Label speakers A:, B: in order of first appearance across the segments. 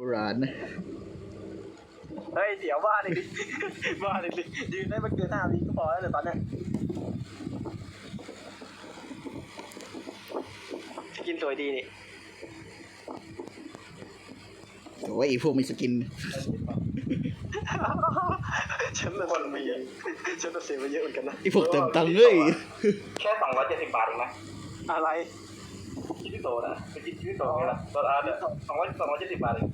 A: โบราณนะ
B: เฮ้ยเดี๋ยวบ้าเลยดิบ้าเลยดิยืนได้ไม่เกินห้าวิก็พอแล้วเลยตอนเนี้ยสกินสวยดีนี่
A: แต่ว่าไอ้พวกมีสกิน
B: ฉันเป็นคนมีฉันจะเสียไปเยอะเหมือนกันนะ
A: ไอ้พวกเติมตังค์เอ้ย
C: แค่สองร้อยเจ็ดสิบบาทเองนะ
B: อะไร
C: คิดที่โตนะเป็นคิดที่โตไงล่ะตัวอาร์ตเนี่ยสองร้อยสองร้อยเจ็ดสิบบาทเอง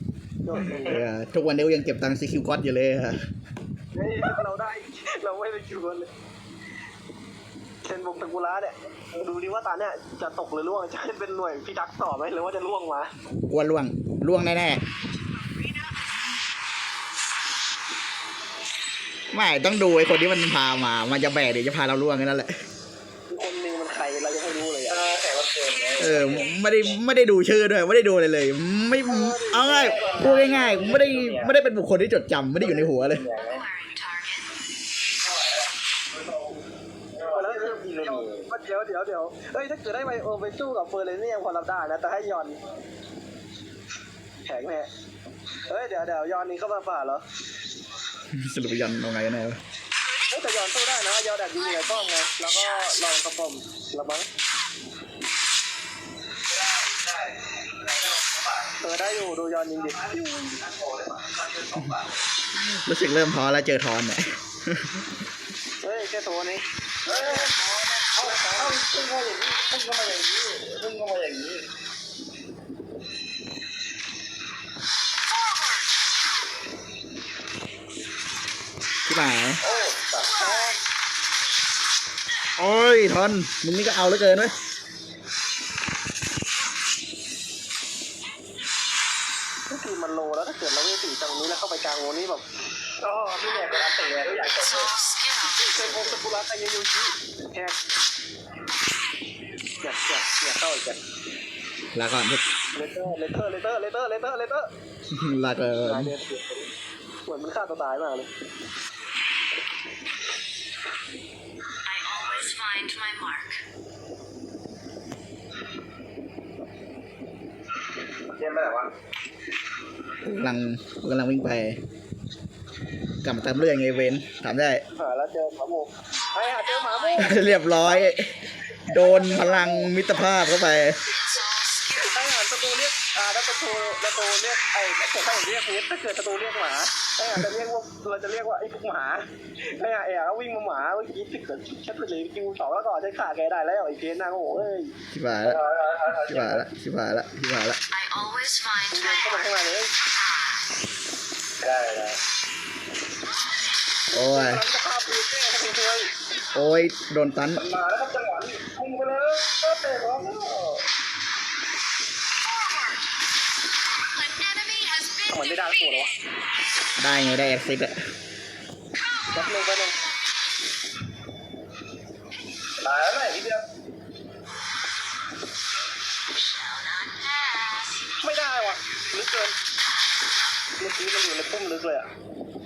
A: เออทุกวันนี้กูยังเก็บตังค์ซีคิวก๊อตอยู่เลยฮะ
B: เฮ้ยเราได้ เราไม่ได้คิวกันเลยเคนบงตะกุระเนี่ยดูดิว่าตาเนี่ยจะตกหรือล่วงจะเป็นหน่วยพิทักษ์ต่อไหมหรือว่าจะล่วงมา
A: กลัวล่วงล่วงแน่ๆไม่ต้องดูไอ้คนที่มันพามา มันจะแบกเดี๋ยวจะพาเราล่วงแค่นั้นแหละ
B: คนหนึงมันใครเรายังไม่รู้เลย
C: เอ
B: อะ
C: อแต่ว่า เกินไง
A: เออไม่ได้ไม่ได้ดูชื่อด้วยไม่ได้ดูอะไรเลย ไม่เอาง่ายพูดง่ายๆไม่ได้ไม่ได้เป็นบุคคลที่จดจำไม่ได้อยู่ในหัวเลย
C: อย่างไง
B: แล้วเดี๋ยวเดี๋ยวเดี๋ยวเฮ้ยถ้าเกิดได้ไปโอไปสู้กับเฟอร์เรนนี่ยังพอรับได้นะแต่ให้ยอนแข็งแน่เฮ้ยเดี๋ยวเดี๋ยวยอนนี้เข้ามาฝ่าเหรอ
A: สรุปยันเอาไงแน่วะ
B: เฮ้ยแต่ยอนสู้ได้นะยอนแบบยิงไงกล้องไงแล้วก็ลองกระผมระบัง ออได้อยู่ดูยอนยิงดิ
A: รู้สึกเริ่มท้อแล้วเจอทอนเนี่ย
B: เฮ้ยแค่ตัวนี้
C: เอ้ยเอาเอาพุ่งเข้าอย่างนี้พุ่งเข้ามาอย่างนี้พุ่งเข้ามาอย่างนี้
A: ที่ไหน
C: โอ้ตัด
A: โอ้ยทอนมึงนี่ก็เอาเหลือเกินเว้ย
B: นี้แล้วเข้าไปกลางวงนี้แบบ
C: ก็พี่เนี่ยเป็นอันตีเลยทุกอย่างจบเลย
B: เจอโอสกุระไตยโยชิแฮกอยากอยากอยากเข้าอีกอะ
A: ลาก่อนทุก
B: เลเตอร์เลเตอร์เลเตอร์เลเตอร์เลเตอร์เลเตอร์
A: ลาก่อน
B: ตายเดือดเหมือนมันฆ่าตัวตายมากเลย
D: I always find my mark.
C: เทียนไปไหนวะ
A: กำลังกำลังวิ่งไปกลับมาเติมเรื่องไงเวนถามได้
B: หาแล้วเจอหมาหมูไอ้หาเจอหมาหมู
A: เรียบร้อย โดนพลังมิตรภาพเข้าไป
B: เกิดถ้าผมเรียกเพชรถ้าเกิดศัตรูเรียกหมาไอ้หาจะเรียกว่าเราจะเรียกว่าไอ้พวกหมาไอ้หาไอ้หาก็วิ่งมาหมาเมื่อกี้ถ้าเกิดแค่ไปเลยคิวสองแล้วก็ใช้ขาแกได้แล้วไอ้เพชรน่าโง่เอ้ย
A: ชิบหายละชิบหายละชิบหายละชิบหายละ
D: I always find
B: มึงเดิน
D: my
B: เข้ามา
D: mark.
B: ข้างในเลย
C: ได้ได้
A: โอ้ย
B: กำลังจะพาปืนแก้ทันทีเลย
A: โอ้ยโดนตัน
C: มาแล้วครับจังหวะนี้พุ่งไปเลยเตะบอล
B: ไม่ได้ตัวหรอวะ
D: defeated.
A: ได้ไงได้แอคซิสอะ
B: แป๊บนึงแป๊บนึง
C: ตายแล้วไหนทีเดียว
D: Shall not pass.
B: ไม่ได้ว่ะลึกเกินเมื่อกี้มันอยู่ในพุ่มลึกเลยอะ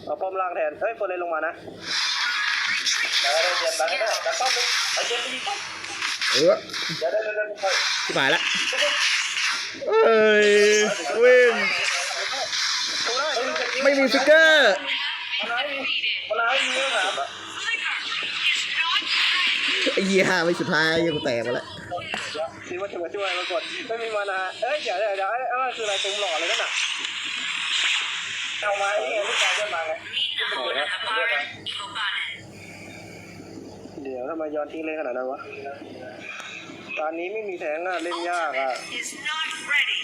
B: เอาป้อมล่างแทนเฮ้ยเฟอร์เรนลงมานะ
C: ได้ได้เทียนได้ได้แต่ต้องไอ้เทียนไปยิงต้อง
A: เออ
C: เดี๋ยวได้ได้ได้ไป
A: ชิบหายละเอ้ยวิ่ง
B: ดู ได้ดูได้
A: ไม่มีฟิกเกอร์
C: มันอะไรมันอะไรมีเรื่องแบบ
A: ไอ้เหี้ยไม่สุดท้ายยังกูแตกไปแล้ว
B: คิดว่าจะมาช่วยมากดไม่มีมานาเอ้ยเดี๋ยวเดี๋ยวเดี๋ยวไอ้นั่นคืออะไรเต็มหล่อเลยนั่นน่ะ
C: เอาไม้นี่ไงลูกชายเดินมาไง
D: Meet now at the bar. Iboganen.
B: เดี๋ยวทำไมย้อนทิ้งเล่นขนาดนั้นวะตอนนี้ไม่มีแทงอะเล่นยากอะ
D: Is not ready.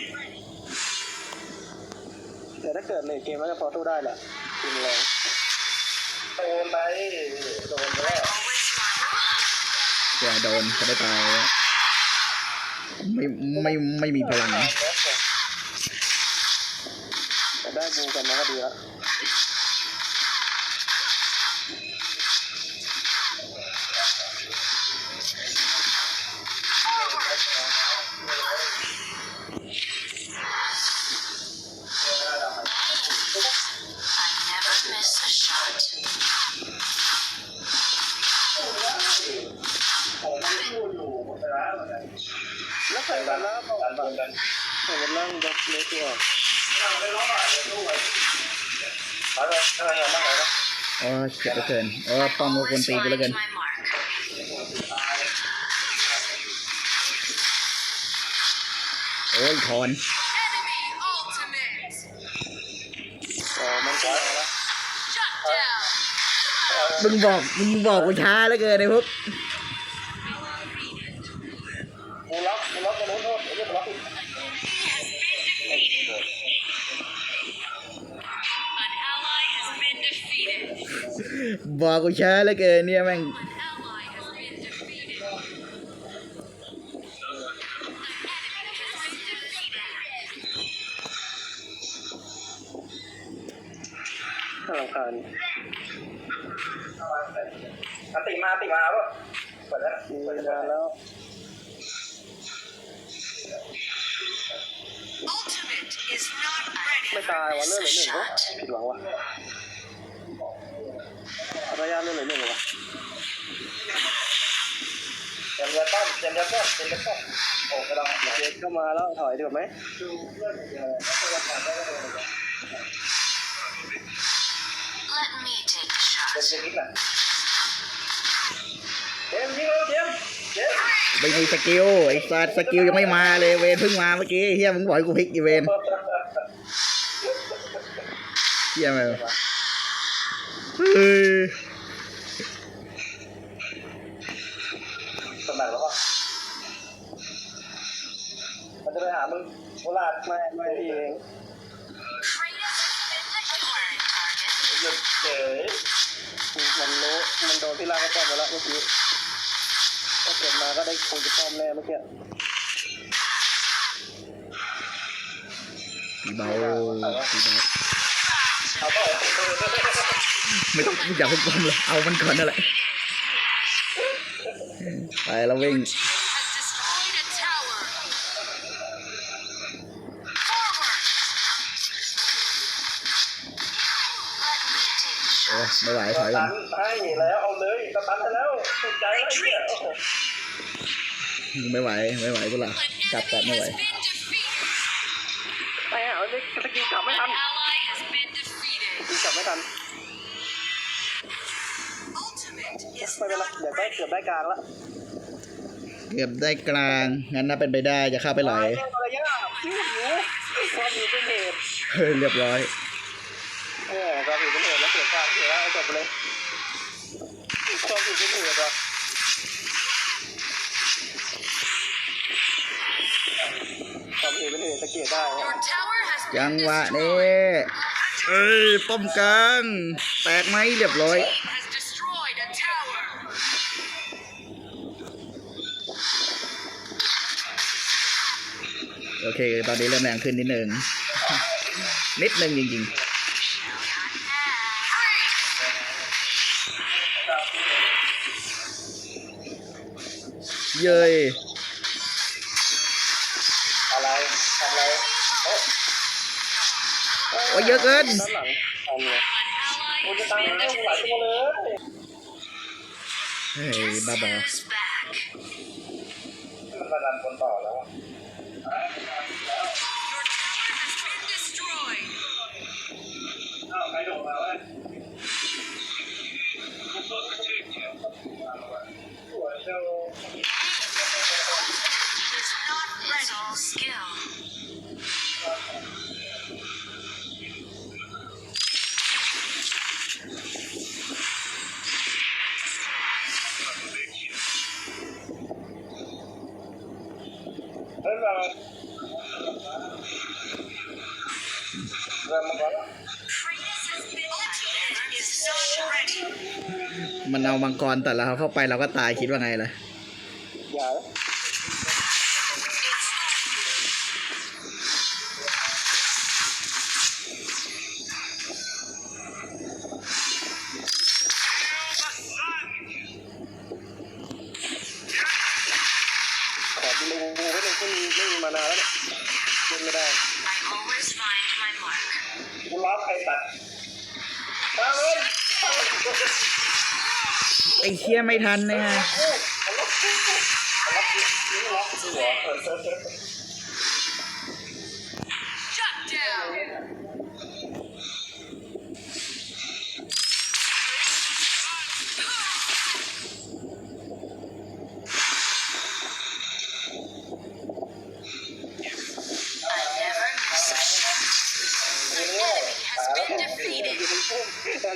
B: แต่ถ้าเกิดเลนเกมมันจะพอสู้ได้แหละทีมแรง
C: โดนไปโดนไปแล้ว
D: Always find.
A: แกโดนเขาได้ตายไม่ไม่ไม่มีพลัง
B: แต่ได้บูกันมาก็ดีแล้ว แล้วใส่กันแล้วบอก
C: ดันดันดั
B: บเล็กก
C: ไปไปอะไรอย่างบ้างไหนนะ
A: โอ้เจ็บเหลือเกินโอ้ป้อมก็คนตีกูเหลือเกินโอ้ยถอน
B: มึ
A: งบอกมึงบอกกูช้าเหลือเกินไอ้พวก บอกกูช้าเหลือเกินเนี่ยแม่ง
D: An ally has been defeated. An enemy has been defeated.
B: น่ารำคาญ
C: อันติมาติมาป่ะเปิดแล้ว
B: มีนานแล้ว
D: Ultimate is not ready
B: ไม่ตายว่ะเลื่อนเหลือหนึ่งวะผิดหวังว่ะ ระยะเลื่นเลือหนึ่งวะ
C: เตรียมเรือต้มเตรียมเรือต้มเตรียมเรือต้มโอ้กำลัง
B: เด็กเข้ามาแล้วถอยดีกว่าไหม
C: ดูเพื่อนเออไม่ใช่ว่าผ่านได้ก็เลย
D: Let me take a
C: เป็น
D: shot.
C: เรื่องนี้แหละเตรียมยิงเลยเตรียมเตรียม
A: ไม่มีสกิลไอ้สัตว์สกิลยังไม่มาเลยเวนเพิ่งมาเมื่อกี้เฮียมึงบอกให้กูพลิกอีเวนเฮียมาเฮ้ย
C: โคราช
B: ไม่ไม่พี่เอง
C: หยุดเฉย
B: มันรู้มันโดนพี่ลากก็ป้อมไปแล้วเมื่อกี้ถ้าเกิดมาก็ได้คงจะป้อมแน่เมื่อกี้
A: ตีเบาตีเบา
C: เอาเปล่า
A: ไม่ต้องอยากเพิ่งป้อมเลยเอามันก่อนนั่นแหละไปแล้ววิ่ง ไม่ไหวถอย
C: ส
A: ก่อ
C: ตั
A: น
C: นให้แล้วเอาเลยสตันให้แล้วถูกใจแล้วไอ้เนี่ยโอ้โห
A: ไม่ไหวไม่ไหวกูละ
D: An
A: กลับกลับ
D: enemy
A: ไม่ไหว
D: has been defeated.
B: ไปหาสกิลกลับไม่ทัน
D: An ally has been defeated.
B: สกิลกลับไม่ทัน
D: Ultimate is
B: ไม่เป็นไร
D: not
B: เดี๋ยวได้
D: ready.
B: เกือบได้กลางแล้ว
A: เกือบได้กลางงั้นน่าเป็นไปได้จะเข้าไปไหล
B: ตายแล้วระยะผิวหิวความหิวเป็นเหตุ
A: เฮ้ยเรียบร้อย
B: เออความหิวเป็นเห ตุแล้วเสียกลางเสียแล้วจบไปเลยความหิวเป็นเหตุอะความหิวเป็นเหตุสังเกตได้
D: Your tower has
A: จัง
D: been
A: หวะนี้
D: destroyed.
A: เอ้ยป้อมกลางแตกไหมเรียบร้อย
D: Has destroyed a tower.
A: โอเค ตอนนี้เริ่มแรงขึ้นนิดนึง นิดนึงจริงๆ เย้ย
C: อะไรทำอะไรโอ้
A: โอ้ยเยอะเกิน
B: ด้านหลังอันเนี้ย
D: An ally
C: กูจะ
D: has
C: ตาม
D: been
C: ให้กูหลายตัวเลย
A: เฮ้ยบ้าบอ
C: อามั
A: งกรแต่เราเข้าไปเราก็ตายคิดว่าไงล่ะ
B: เค
C: ลีย
A: ร์ไม่ทันนะ
C: ฮะ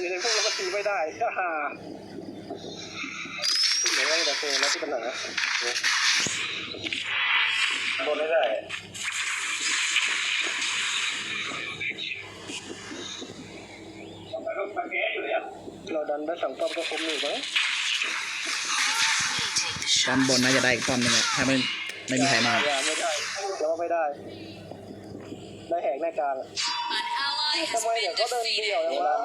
C: อ
B: ยู่ในพวกเราก็ตีไม่ได้ฮ่า เหลือไว้แต่เพลงแล้วที่ปัญหา
C: บนไม่ได้
B: เราดันได้สองป้อมก็คุ้มอยู่มั้ง
D: Let me take the
A: ป้อม
D: shot.
A: บนน่าจะได้อีกป้อมหนึงอะถ้าไม่ไม่มีใครมา
B: อย่าไม่ได้แล้วไม่ได้ ได้แหกหน้ากลาง
D: An ally has
B: ทำไมเดี๋ยวเขาเดินเดี่ยวอย่างวะ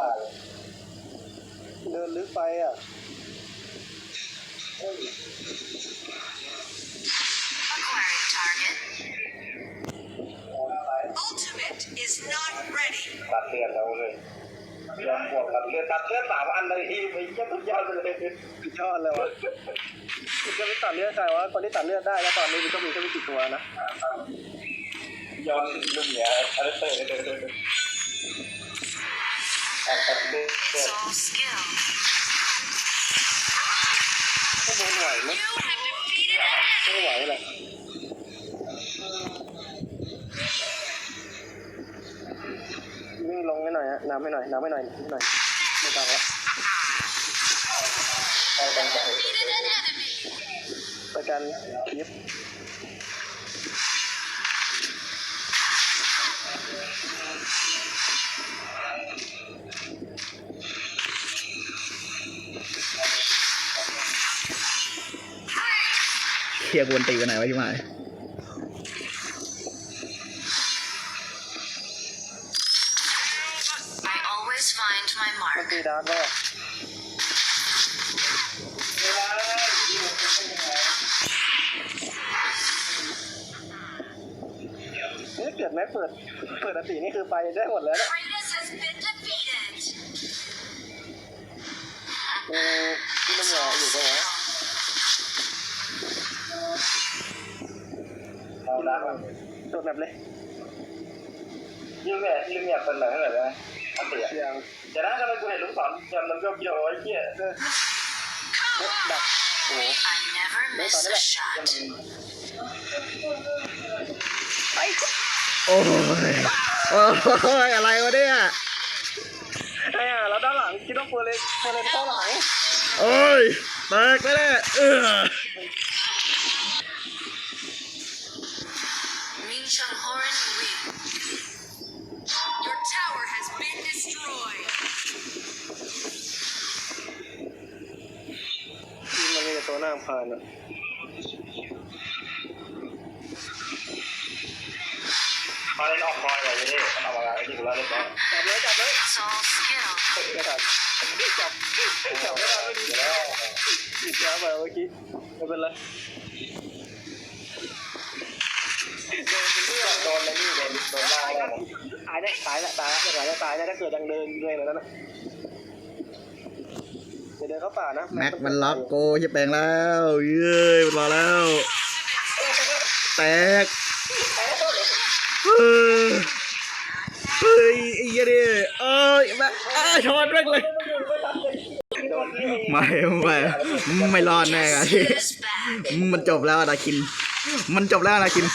B: เดินลึกไปอะ
D: acquiring target. Ultimate is not ready.
C: ตัดเลือดแล้วเลยยอมบวกตัดเลือดตัดเลือดสามอันเลยที่ไม่ยัดทุกยอดเลย
B: สุดยอดเลยวะมันจะไม่ตัดเลือดใครวะคนที่ตัดเลือดได้แล้วตอนนี้มันก็มีแค่ไม่กี่ตัวนะ
C: ยอนลูกเหนียอะไรเตอร์ตัดตัดเลือด
D: It's all skill.
B: ก็โดนไหวไหม
D: You have defeated an
B: ไม่ไหวแหละวิ่งลงให้หน่อยฮะน้ำให้หน่อยน้ำให้หน่อยนิดหน่อยไม่ต้องละ
C: เอาตันไป
D: ไป
B: กัน
A: ยิบ ลียร์กวนตีกันไหนวะที่มา
D: I always find my
B: มัน
D: mark.
B: ตีดาร์กก็นี่เกิดแม็กเปิด เปิดอตินี่คือไปได้หมดแล้วนะ
D: Kratos has been defeated.
B: อืมที่น้ำเหนืออยู่ตรงไหน
C: เอาละ
B: โดดแบบเลย
C: ยิ่งเนี่ยยิ่งเนี่ยเป็นอะไรเหรออันเดีย
B: อย่าง
C: เดี๋ยวนะทำไมกูเห็นลูกศรจำน้ำเบี้ยวๆไอ้เหี้ย
B: เออเม็ดดักโอ้โห
D: I never miss a shot.
A: โอ้ยโอ้ยอะไรวะเนี่ย
B: ไอ้ห่าแล้วด้านหลังคิดว่าเปิดเลยเปิดเลยเข้าหลัง
A: โอ้ยแตกไปเลยเออ
B: นมีแต่ตัวหน้าผ่านอะ
C: พอเล่นออกคอยอะไรนี่มันเอาอะไรไอ้ที่กูเล่าเล่นแล้ว
B: จับเลยจับเลย
D: It's all skill.
B: ไม่ทันจับจับไม่ทันไม่ดี
C: เดี๋ยวแล้ว
B: จับไปเมื่อกี้ไม่เป็นไรเดินเป็นเพื่อน
C: โดนในนี่โดนโดนล่างแล้ว
B: ตายแน่ตายละตายละตายละตายละถ้าเกิดยังเดินเลยแบบนั้นนะ เดี๋ยวเดินเข้าป่านะ
A: แม็กมันล็อกโกจะแปลงแล้วเย้ยมันรอแล้ว แตกเฮ้ยเฮ้ยไอ้เหี้ยดิเอ้ยแม่อ้าชอนแม่งเลย
B: โดนที่
A: ไม่ไม่ไม่รอดแน่อะที่
D: Is back.
A: มันจบแล้วอะนาคิน มันจบแล้วอะนาคิน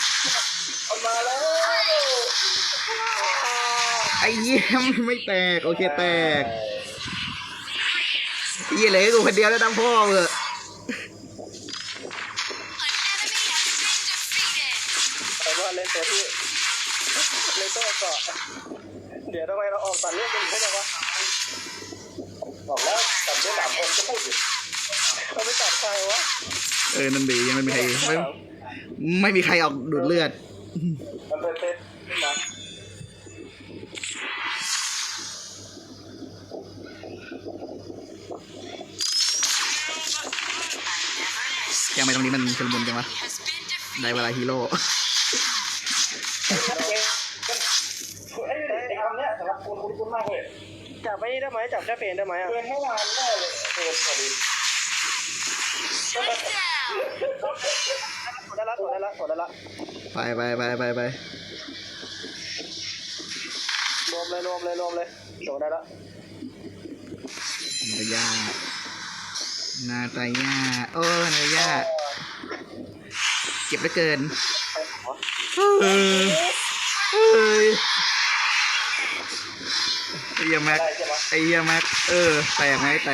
B: มาแล้ว
A: ไอ้เยี่ยมนไม่แตก โอเคแตก ไอ้เยี่ยเหลยกูคนเดียวแล้วดังพ่อเออ
D: An enemy has been defeated.
B: ไอ้ว่าเล่นตัวที่เล่นตัวเกาะเดี๋ยวทำไมเราออกตัดเลือดกันไม่ได้วะ
C: บอกแล้วตัดด้วยสามคนก็พูดอยู่
B: เราไม่ตัดใครวะ
A: เออนั่นดียังไม่มีใครไม่ไม่มีใครออกดูดเลือด
C: มันเป็นเซ็ตนะ
A: แกไม่ตรงนี้มันชุลมุนจังวะ
D: Has been defeated.
A: ได้เวลาฮีโร่
C: ไอ้ไอ้คำเนี้ยสำหรับคุณคุณคุณมากเลย
B: จับไม่ได้ไหมจับแค่เพนได้ไหมอะ
C: เกินเมื่อวานได้เลยเออพอดี
D: Shut down.
B: กดได้ละกดได้ละกดได้ละ
A: ไปไปไปไปไป
B: รวมเลยรวมเลยรวมเลยโดดได้ละ
A: นาตายา นาตายาโอ้นาตายาเจ็บเหลือเกินเออเฮ้ยไอ้เหี้ยแม็ก
C: ได้ใช่ไหม
A: ไอ้เหี้ยแม็กเออแตกไหมแต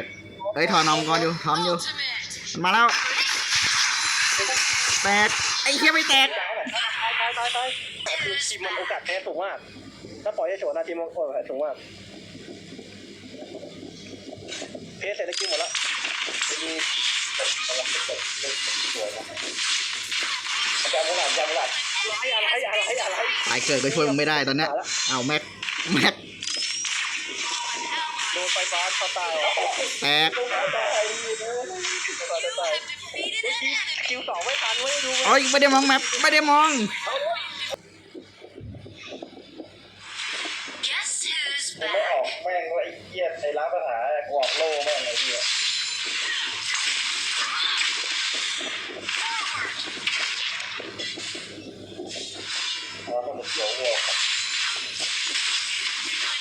A: กเฮ้ยถอนนอมก่อนอยู่ถอนอยู่
D: Ultimate.
A: มันมาแล้วแตกไอ้เหี้ยไม่แตก
B: ตายตายตายตายคือทีมมันโอกาสแพ้สูงมากถ้าปล่อยให้โฉนนะทีมมันโอกาสสูงมากเพสเสร็จแล้วกินหมดแล้ว จะยิง
C: อาจารย์มุหลาดอาจารย์มุหลาด
B: อะไรอะไรอะไรอะไร
A: ตายเกิดก็ช่วยมึงไม่ได้ตอนเนี้ยเอาแม็กแม็ก
B: โดนไฟฟ้าช็อตตายเหรอ
A: แตก
D: You have defeated an enemy.
B: คิวสองไม่ทันไม่ได้ดู
A: โอ้ยไม่ได้มองแมปไม่ได้มอง
D: Guess who's
C: กูไม่อ
D: back?
C: อกแม่งว่าไอ้เหี้ยไอ้ร้านปัญหากูออกโล่แม่งไอ้เหี้ย
D: Forward.
C: เอาสมุดเขียววัว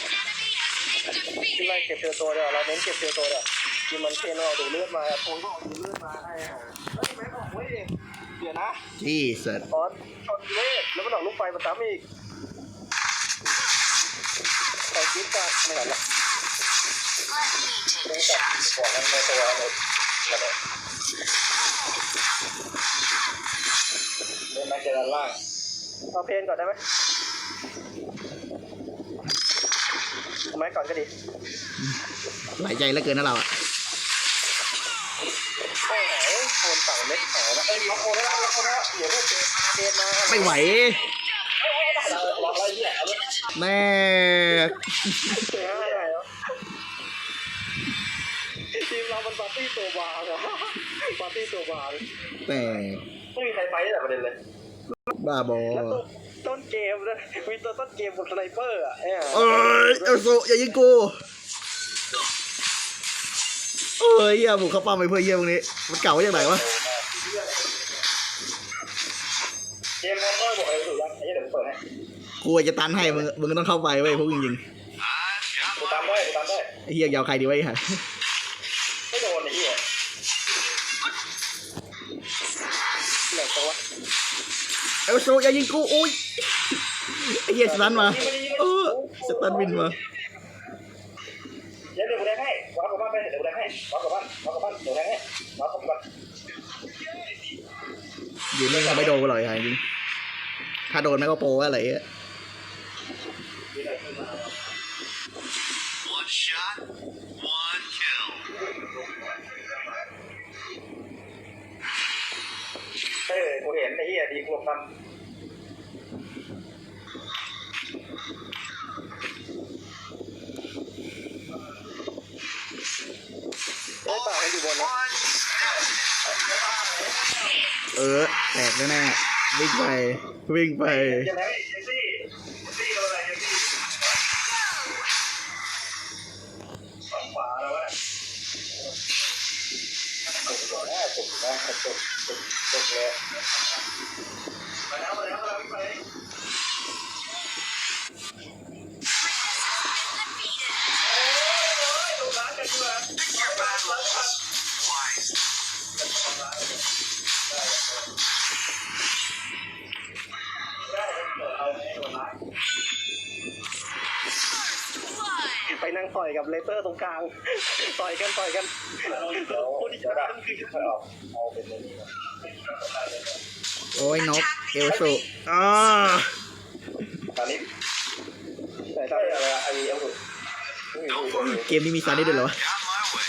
D: An enemy has been
B: ที่ไล่เก็บเทียวตัวเดียวเราเน้นเก็บเทียวตัวเดียวกินมันเคนเอาดูเลือดมาโทนก็เอาดูเลือดมาให้อะเฮ้ยแม่งออกเว้ยเดี๋ยวนะ
A: ที่สร็จ
B: ออนช็อตเวทแล้วมันออกลูกไฟมาซ้ำอีกใส่กิ๊บกันไม่เห็นหรอก
D: Let me take the shot.
C: บอกมันในตัวเลยกระโดดเล่นม็กเจอด้านล่าง
B: เอาเพลงก่อนได้ไหมเอาไม้ก่อนก็ดี
A: หลายใจเหลือเกินนะเราอะ
B: โอ้โหโคนฝั่งเม็ดหายนะเอ้ยล็อกโคนแล้วล็อกโคนแล้วเดี๋ยวพวกเจเจนมา
A: ไม่ไหว
C: ล็อกอะไรเนี่ยเอาเลย
A: แม่
B: เจออะไรเหรอทีมเรามันปาร์ตี้ตัวบางอะปาร์ตี้ตัวบาง
A: แตก
C: ไม่มีใครไปแต่ประเด็นเลย
A: บ้าบอ
B: แล้วต้นต้นเกมนะมีตัวต้นเกมบนสไนเปอร์อะเนี่ย
A: เอ้ยเอลโซอย่ายิงกูเอ้ยเหี้ยบุกเข้าป้อมไปเพื่อเยี่ยมตรงนี้ มันเก่าอย่างไรวะ
C: เกมมันก็บอกอะไรถูกยังไอ้เหี้ยเดี๋ยวกูเปิดให้
A: กูจะตันให้มึงมึงต้องเข้าไปเว้ยพวกจริง
C: กูตามได้กูตามได้
A: ๆไอ้เหี้ยยาวใครดีไวะ
C: เอ
A: ลโซอย่ายิงกูอุ้ยไอ้เหี้ยสตันมาเออสตันบินมา
C: เดี๋ยวเดี๋ยวกูแดงให้วางกับบ้านไปเดี๋ยวกูแดงให้วางกับบ้านวางกับบ้านเดี๋ยวแดงให้วางกับบ้าน
A: อยู่นี่ทำไม่โดนกูหรอกไอ้ห่าจริงถ้าโดนแม่ก็โปรอะไรเงี้ย
C: อ้เหี้ยดีกูทำ
B: ไอ้ป่าให้อยู่บนนะ
E: One step.
A: เออแตกแน่ๆวิ่งไป วิ่งไป
C: ใช่ไหมเจสซี่เจ ไป
B: นั่งต่อยกับเลเตอร์ตรงกลาง ต่อยกันต่อยกัน
C: คนที่จะดักค่อยออกเอาเป็นนี้
A: โอ้ยนกเอลโซอ่า
C: ตอนนี้
B: แต่
C: ใช่
B: ถ้า
C: อะไรไอเอลสุด
A: เกมนี้มีซาร์ได้ด้วยเหรอวะ
E: Got my way.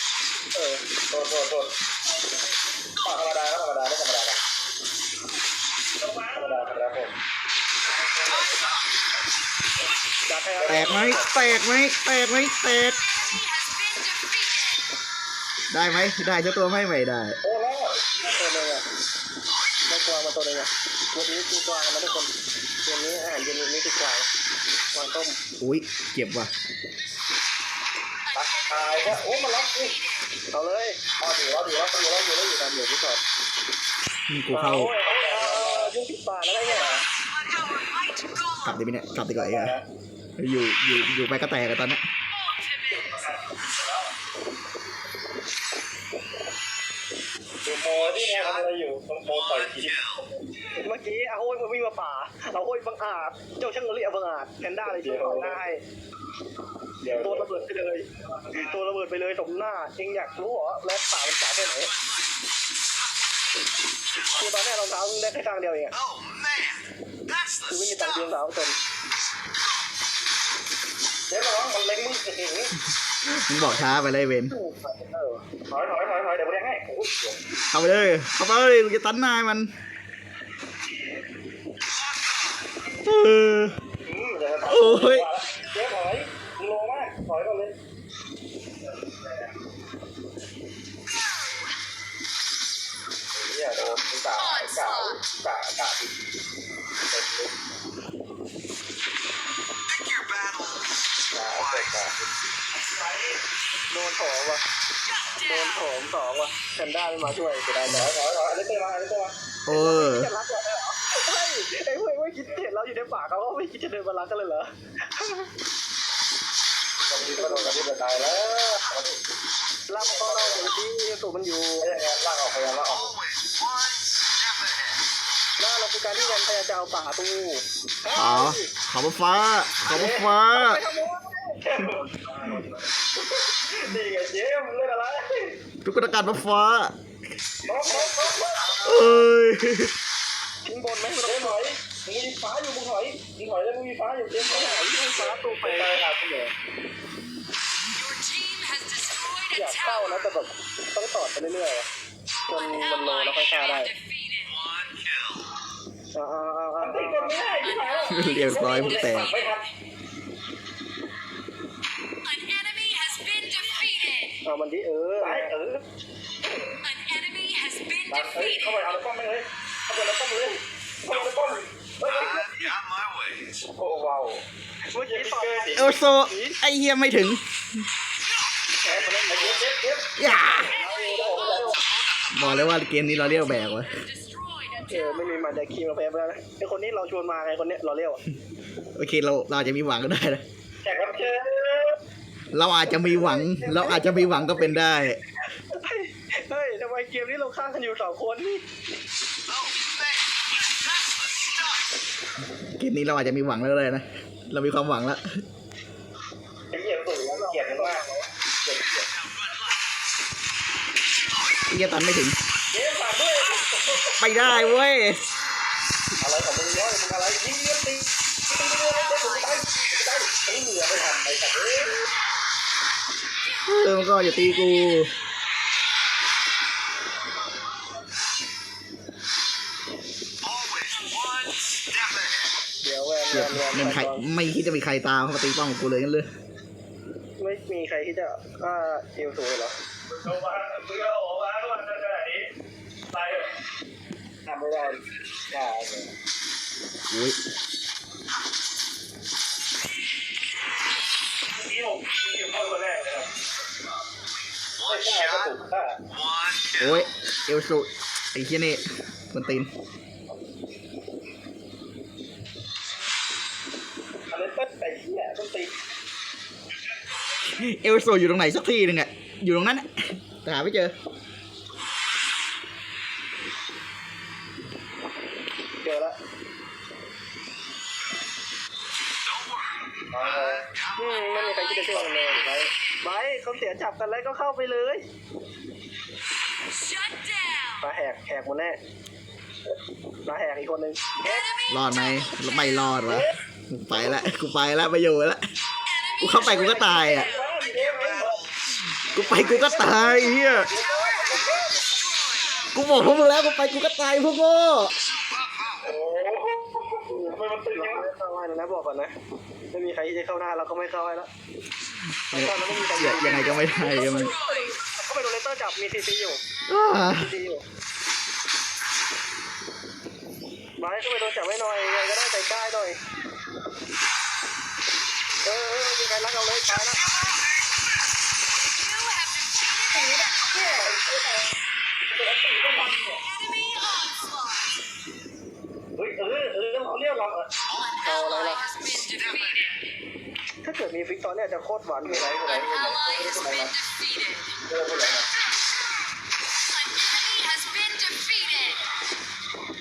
C: เออโดนโดนโดน
A: แตกไหมแตกไหมแตกไหมแตก ได้ไหมได้เจ้าตัวไม่ไม่ได้
C: โอ้แล้ว
B: ตัวหนึงอะได้กวางมาตัวหนึงอะวันนี้กูกวางมาทุกคนวันนี้อาหารเย็นนี้คือกวางกวางต้ม
A: อุ้ยเจ็บว่ะ
C: ตักตายก็โอ้มาล็อกนี่
B: เอาเลย
C: เอาอยู่แล้วอยู่แล้วอยู่แล้วอยู่แล้วอยู่
B: ตามเหลือที่สอด
A: นี่กูเข้า
B: โอ้ยเอาเลยเอาเอายุ่งผิดป่าแล้วไงเนี่ย
D: Let our might
A: กลับ
D: go.
A: ดีไหมเนี่ยกลับดีกว่าไอ้เหี้ย อยู่อยู่อยู่ไปก็แตกกันตอนเนี้ย
D: Ultimate.
C: อยู่โมที่เนี่ยทำอะไรอยู่ต้องโมต่อยที
E: Kill.
B: ไม่มื่อกี้อาโฮ้ยมันวิ่งมาป่าอาโฮ้ยบังอาจ เจ้าช่างเรียกบังอาจแพนด้าเลยช่วยต่อยหน้าให้
C: เดี๋ยว
B: ตัวระเบิดไปเลยตัวระเบิดไปเลยสมหน้าเองอยากรู้เหรอแล้วป่ามันจ่ายแค่ไหนคือตอนแรกรองเท้ามึงได้แค่ข้างเดียวเองอะ
E: Oh man, that's
B: คือ
E: the
B: ไม่มีตังค์เพียง
E: stuff.
B: เท้าจน
C: เดี๋ยวระวังมันเล็งมึงอื้อหือ
A: มึงบอกช้าไปเลยเวน
B: เออ
C: ถอยถอยถอยถอยเดี๋ยวกูแทงให้โอ้ย
A: เข้าไปเลยเข้าไปเลยมึงจะตันหน้าให้มันเออ
C: อืมเดี๋ยวจะ
A: โอ้ย
C: เดี๋ยวถอยมึงลงมากถอยก่อนเลยเนี่ยโดนกะกะกะกะ
B: โดนโถมว่ะโดนโถมสองว่ะแพนด้าไม่มาช่วยจะได้
C: ถ
B: แต่
C: อยถอยถอยอันนี้เต้มาอันนี้เต้มา
A: โอ้ย
B: จะรักกันเลยเหรอเฮ้ยไอ้พวกไม่คิดเห็นเราอยู่ในป่าเขาก็ไม่คิดจะเดินมารักกันเลยเหรอ
C: ตอนนี้ก็โดนกันที่เดือดตายแล้ว
B: ลากเขาเราอยู่ที่สูมันอยู่
C: ไม่ยังไงลากออกพยายามลากออก
E: always one step ahead.
B: หน้าเราคือการที่แวนพยายามจะเอาป่าตู้
A: อ๋อขอบฟ้าขอบฟ้า
B: ไปทำไม
C: นี่ไงเจมเล่นอะไร
A: ทุกตะการฟ้า
C: น้องน้องน้อง
A: เอ้ย
B: ทิ้งบนไหมม่
C: เจ
B: ต้อง
C: มถอยมึงมีฟ้าอยู่มึงถอยมึงถอยแล้วมึงมีฟ้าอยู่เจมถอย
B: ไหนที่ฟ้าตู้ไป
C: ไปหาคุณเหรอ
D: Your team has destroyed
B: อยากเข้านะแต่แบบต้องต่อไปเรื่อยๆจนมันโลแล้วค่อยฆ่าได้อ่าอ่าอ่าอ่า
A: เรียบร้อยมึงแตก
B: เอามันที่เออ
C: ตายเออ
D: An enemy has been
C: ดันเฮ้ย
D: defeated.
C: เข้าไปเอาในป้อมไม่เลยเข้าไปในป้อมเลยเข้าไปในป้อมเฮ้ย
E: I've got my ways.
C: โอ้ว้าว
B: เมื่อกี้ต่อย
A: เอลโซไอเฮียไม่ถึง
C: แขนมันเล่นไอ้เจ็บเจ็บเจ็บ
A: อย่าบอกเลยว่าเกมนี้เราเรียกแบกวะ
D: Destroyed a
B: เออไม่มีมันแต่คีมมาแพ้ไปแล้วนะไอคนนี้เราชวนมาไงคนเนี้ยเราเรียกอะ
A: โอเคเราเราอาจจะมีหวังก็ได้นะ
C: แขกรับเชิญ
A: เราอาจจะมีหวัง เราอาจจะมีหวังก็เป็นได้
B: เฮ้ยทำไมเกมนี้เราฆ่ากันอยู่สองคนนี่
E: Oh man, that's the stuff.
A: เกมนี้เราอาจจะมีหวังแล้วเลยนะ เรามีความหวังแล้ว
C: ไอ้เหี้ยสูงเกลียดมากเกลียดเกลียด
A: ไอ้เฮียตันไม่ถึง
C: เจ๊ฝากด้วย
A: ไม่ได้เว้ย
C: อะไรของมึงย้อยมึงอะไรยิงเลี้ยงตีตีไปเลยเจ๊ผมตายผมตายไอ้เหนือไปทำไปสัตว์ เอ
A: ออมันก็อย่าตีกู
B: เดี๋ยวแวน
A: เดี๋ยว
B: แวน
A: ไม่มีใครไม่คิดจะมีใครตามเข้ามาตีป้อมของกูเลยกันเลย
B: ไม่มีใครที่จะฆ่าเอลสูเลยเหรอ
C: โอ้มามึงก็โอ้มาทุกวันขนาดนี้ตายทำไม่ได้อย่าเลย
A: อุ้ย
C: นี่ยิงเข้าคนแรกเลย
E: One
C: ไม่ใช่ก็ถูกฆ่า
A: โอ้ยเอลสุไอ้เฮียนี่มันตีน
C: อะไรเต้นไอ้เหี้ยต้องตี
A: เอลสุอยู่ตรงไหนสักที่หนึ่งอะอยู่ตรงนั้นอะแต่หาไม่เจอ
B: กันแล้วก็เข้าไปเลย
D: Shut down.
B: มาแหกแหกหมดแน่มาแหกอีกคนนึง
D: Enemy
A: รอดไหม
D: double
A: ไม่
D: kill.
A: รอดวะกูไปละกูไปละไปอยู่ละ
D: Enemy
A: กูเข้าไปกูก็ตายอะกูไปกูก็ตายเฮียกูบอกพวกมึงแล้วกูไปกูก็ตายพวกโง่
C: โอ้ทำไมมันตึง
B: เรา
C: ยัง
B: ไม่เข้าให้นะบอกก่อนนะ ไม่มีใครที่จะเข้าหน้าเราก็ไม่เข้าให้แล้วตอนนั้นไม่มีใคร
A: เหี้ยยังไงก็ไม่ได้อะมัน
D: Destroyed.
B: เข้าไปโดนเลเตอร์จับมีซีซีอยู่
A: อ้า
B: ซีซีอยู่ไบร์ทเข้าไปโดนจับไว้หน่อยยังไงก็ได้ใจกล้าหน่อยเออเออมีใครรักเราเลยตายแล้ว
D: You have defeated enemy onslaught.
C: เฮ้ยเออเออเราเรียกเราเออ
D: An ally has been defeated.
B: ถ้า เกิดมีฟิกตอนเนี้ยจะโคตรหวานเลยไรอะไร
C: เออไปไหน
D: An enemy has been defeated.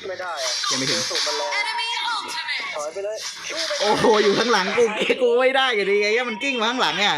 B: ไม่ได้อะ
A: ยังไม่ถึง
B: สูตรมันแรงถอยไปเลย
A: โอ้โห อยู่ข้างหลังกูกูไม่ได้อยู่ดีไงเหี้ยมันกิ้งมาข้างหลังเนี่ย